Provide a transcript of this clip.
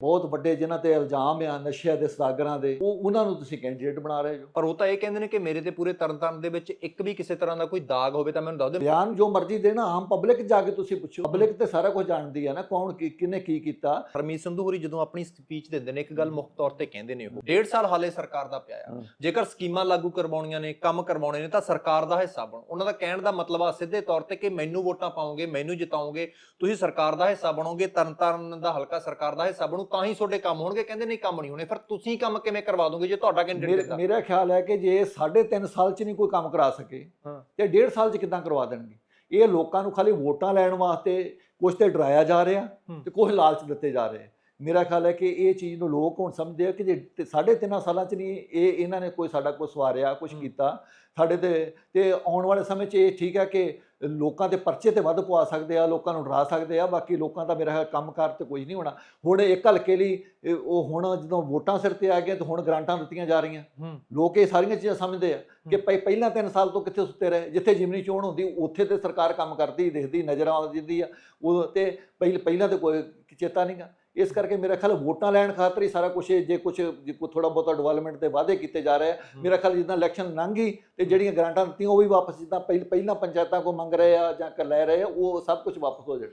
ਬਹੁਤ ਵੱਡੇ ਜਿਨ੍ਹਾਂ ਤੇ ਇਲਜ਼ਾਮ ਆ ਨਸ਼ਿਆਂ ਦੇ ਸਦਾਗਰਾਂ ਦੇ ਉਹ ਉਹਨਾਂ ਨੂੰ ਤੁਸੀਂ ਕੈਂਡੀਡੇਟ ਬਣਾ ਰਹੇ ਹੋ। ਪਰ ਉਹ ਤਾਂ ਇਹ ਕਹਿੰਦੇ ਨੇ ਕਿ ਮੇਰੇ ਤੇ ਪੂਰੇ ਤਰਨਤਾਰਨ ਦੇ ਵਿੱਚ ਇੱਕ ਵੀ ਕਿਸੇ ਤਰ੍ਹਾਂ ਦਾ ਕੋਈ ਦਾਗ ਹੋਵੇ ਤਾਂ ਮੈਨੂੰ ਦੱਸ ਦਿਓ ਬਿਆਨ ਜੋ ਮਰਜ਼ੀ ਦੇਣਾ ਆਮ ਪਬਲਿਕ ਜਾ ਕੇ ਤੁਸੀਂ ਪੁੱਛੋ। ਪਬਲਿਕ ਤੇ ਸਾਰਾ ਕੁਝ ਜਾਣਦੀ ਹੈ ਨਾ ਕੌਣ ਕੀ ਕਿਹਨੇ ਕੀ ਕੀਤਾ। ਹਰਮੀਤ ਸੰਧੂ ਹੋਰੀ ਜਦੋਂ ਆਪਣੀ ਸਪੀਚ ਦਿੰਦੇ ਨੇ ਇੱਕ ਗੱਲ ਮੁੱਖ ਤੌਰ ਤੇ ਕਹਿੰਦੇ ਨੇ ਉਹ ਡੇਢ ਸਾਲ ਹਾਲੇ ਸਰਕਾਰ ਦਾ ਪਿਆ ਆ। ਜੇਕਰ ਸਕੀਮਾਂ ਲਾਗੂ ਕਰਵਾਉਣੀਆਂ ਨੇ ਕੰਮ ਕਰਵਾਉਣੇ ਨੇ ਤਾਂ ਸਰਕਾਰ ਦਾ ਹਿੱਸਾ ਬਣੋ। ਉਹਨਾਂ ਦਾ ਕਹਿਣ ਦਾ ਮਤਲਬ ਆ ਸਿੱਧੇ ਤੌਰ ਤੇ ਕਿ ਮੈਨੂੰ ਵੋਟਾਂ ਪਾਓਗੇ ਮੈਨੂੰ ਜਿਤਾਓਗੇ ਤੁਸੀਂ ਸਰਕਾਰ ਦਾ ਹਿੱਸਾ ਬਣੋਗੇ ਤਰਨਤਾਰਨ ਦਾ ਹਲਕਾ ਸਰਕਾਰ ਦਾ ਹਿੱਸਾ ਬਣੂ। ਤਾਂ ਹੀ ਤੁਹਾਡੇ ਕੰਮ ਹੋਣਗੇ ਕਹਿੰਦੇ ਨਹੀਂ ਕੰਮ ਨਹੀਂ ਹੋਣੇ ਫਿਰ ਤੁਸੀਂ ਕੰਮ ਕਿਵੇਂ ਕਰਵਾ ਦੋਗੇ ਜੇ ਤੁਹਾਡਾ ਕੈਂਡੀਡੇਟ ਦਿੰਦਾ ਮੇਰਾ ਖਿਆਲ ਹੈ ਕਿ ਜੇ 3.5 ਸਾਲ ਚ ਨਹੀਂ ਕੋਈ ਕੰਮ ਕਰਾ ਸਕੇ। ਤੇ ਡੇਢ ਸਾਲ ਚ ਕਿਦਾਂ ਕਰਵਾ ਦੇਣਗੇ ਇਹ ਲੋਕਾਂ ਨੂੰ ਖਾਲੀ ਵੋਟਾਂ ਲੈਣ ਵਾਸਤੇ ਕੁਝ ਤੇ ਡਰਾਇਆ ਜਾ ਰਿਹਾ। ਤੇ ਕੁਝ ਲਾਲਚ ਦਿੱਤੇ ਜਾ ਰਹੇ ਮੇਰਾ ਖਿਆਲ ਹੈ ਕਿ ਇਹ ਚੀਜ਼ ਨੂੰ ਲੋਕ ਹੁਣ ਸਮਝਦੇ ਆ ਕਿ ਜੇ ਸਾਢੇ ਤਿੰਨਾਂ ਸਾਲਾਂ ਚ ਨਹੀਂ ਇਹ ਇਹਨਾਂ ਨੇ ਕੋਈ ਸਾਡਾ ਕੋਈ ਸਵਾਰਿਆ ਕੁਝ। ਕੀਤਾ ਸਾਡੇ ਤੇ ਤੇ ਆਉਣ ਵਾਲੇ ਸਮੇਂ 'ਚ ਇਹ ਠੀਕ ਹੈ ਕਿ ਲੋਕਾਂ ਦੇ ਪਰਚੇ ਤੇ ਵੱਧ ਪਵਾ ਸਕਦੇ ਆ ਲੋਕਾਂ ਨੂੰ ਡਰਾ ਸਕਦੇ ਆ ਬਾਕੀ ਲੋਕਾਂ ਦਾ ਮੇਰਾ ਖਿਆਲ ਕੰਮਕਾਰ ਤੇ ਕੁਝ ਨਹੀਂ ਹੋਣਾ। ਹੁਣ ਇੱਕ ਹਲਕੇ ਲਈ ਉਹ ਹੁਣ ਜਦੋਂ ਵੋਟਾਂ ਸਿਰ ਤੇ ਆ ਗਏ ਤਾਂ ਹੁਣ ਗ੍ਰਾਂਟਾਂ ਦਿੱਤੀਆਂ ਜਾ ਰਹੀਆਂ। ਲੋਕ ਇਹ ਸਾਰੀਆਂ ਚੀਜ਼ਾਂ ਸਮਝਦੇ ਆ ਕਿ ਪਹਿ- ਪਹਿਲਾਂ 3 ਸਾਲ ਤੋਂ ਕਿੱਥੇ ਸੁੱਤੇ ਰਹੇ ਜਿੱਥੇ ਜਿਮਨੀ ਚੋਣ ਹੁੰਦੀ ਉੱਥੇ ਤੇ ਸਰਕਾਰ ਕੰਮ ਕਰਦੀ ਦਿਖਦੀ ਨਜ਼ਰ ਆਉਂਦੀ ਆ। ਉਹ ਤੇ ਪਹਿਲਾਂ ਤੇ ਕੋਈ ਚੇਤਾ ਨਹੀਂਗਾ ਇਸ ਕਰਕੇ ਮੇਰਾ ਖਿਆਲ ਵੋਟਾਂ ਲੈਣ ਖਾਤਰ ਹੀ ਸਾਰਾ ਕੁਝ ਜੇ ਕੁਝ ਥੋੜਾ ਬਹੁਤਾ ਡਿਵੈਲਪਮੈਂਟ ਦੇ ਵਾਅਦੇ ਕੀਤੇ ਜਾ ਰਹੇ ਆ। ਮੇਰਾ ਖਿਆਲ ਜਿੱਦਾਂ ਇਲੈਕਸ਼ਨ ਲੰਘ ਗਈ ਤੇ ਜਿਹੜੀਆਂ ਗ੍ਰਾਂਟਾਂ ਦਿੱਤੀਆਂ ਉਹ ਵੀ ਵਾਪਸ ਜਿੱਦਾਂ ਪਹਿਲ- ਪਹਿਲਾਂ ਪੰਚਾਇਤਾਂ ਕੋ ਮੰਗ ਰਹੇ ਆ ਜਾਂ ਕਰ ਲੈ ਰਹੇ ਆ ਉਹ ਸਭ ਕੁਝ ਵਾਪਸ ਹੋ ਜਾਣਾ।